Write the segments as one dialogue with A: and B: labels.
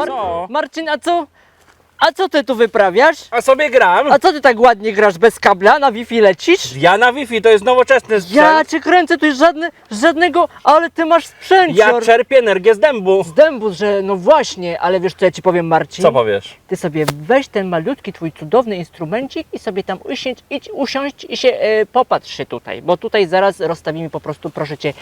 A: Mar- Marcin Atso, A co ty tu wyprawiasz?
B: A sobie gram.
A: A co ty tak ładnie grasz bez kabla? Na Wi-Fi lecisz?
B: Ja na Wi-Fi, to jest nowoczesny sprzęt.
A: Ja cię kręcę, tu jest żadne, żadnego, ale ty masz
B: Ja
A: sprzęcior.
B: czerpię energię z dębu.
A: Z dębu, że no właśnie, ale wiesz co ja ci powiem Marcin?
B: Co powiesz?
A: Ty sobie weź ten malutki twój cudowny instrumencik i sobie tam usiądź, idź usiąść i się e, popatrz się tutaj, bo tutaj zaraz rozstawimy po prostu, proszę cię,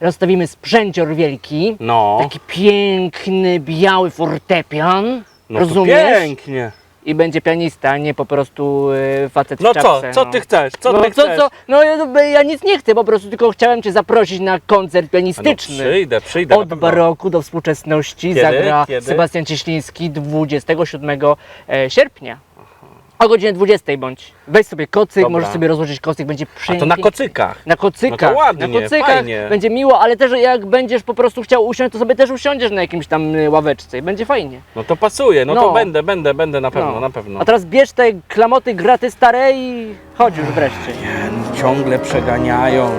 A: rozstawimy sprzęcior wielki.
B: No.
A: Taki piękny, biały fortepian.
B: No to
A: rozumiesz?
B: pięknie.
A: I będzie pianista, a nie po prostu e, facet
B: No
A: w czapce.
B: co, co ty chcesz? Co
A: no,
B: ty
A: co,
B: chcesz?
A: co? No ja, ja nic nie chcę, po prostu tylko chciałem cię zaprosić na koncert
B: No,
A: pianistyczny.
B: przyjdę, przyjdę. na
A: Od
B: pewno.
A: baroku do współczesności
B: Kiedy?
A: zagra
B: Kiedy?
A: Sebastian Cieśliński 27 e, sierpnia. O godzinie 20 bądź. Weź sobie kocyk,
B: Dobra.
A: możesz sobie rozłożyć kocyk, będzie
B: A to na kocykach.
A: Na kocykach.
B: No to ładnie,
A: na kocykach
B: fajnie.
A: będzie miło, ale też jak będziesz po prostu chciał usiąść, to sobie też usiądziesz na jakimś tam y, ławeczce i będzie fajnie.
B: No to pasuje, no,
A: No.
B: to będę, będę, będę na pewno,
A: No.
B: na pewno.
A: A teraz bierz te klamoty graty stare i chodź już wreszcie.
B: Ciągle przeganiają.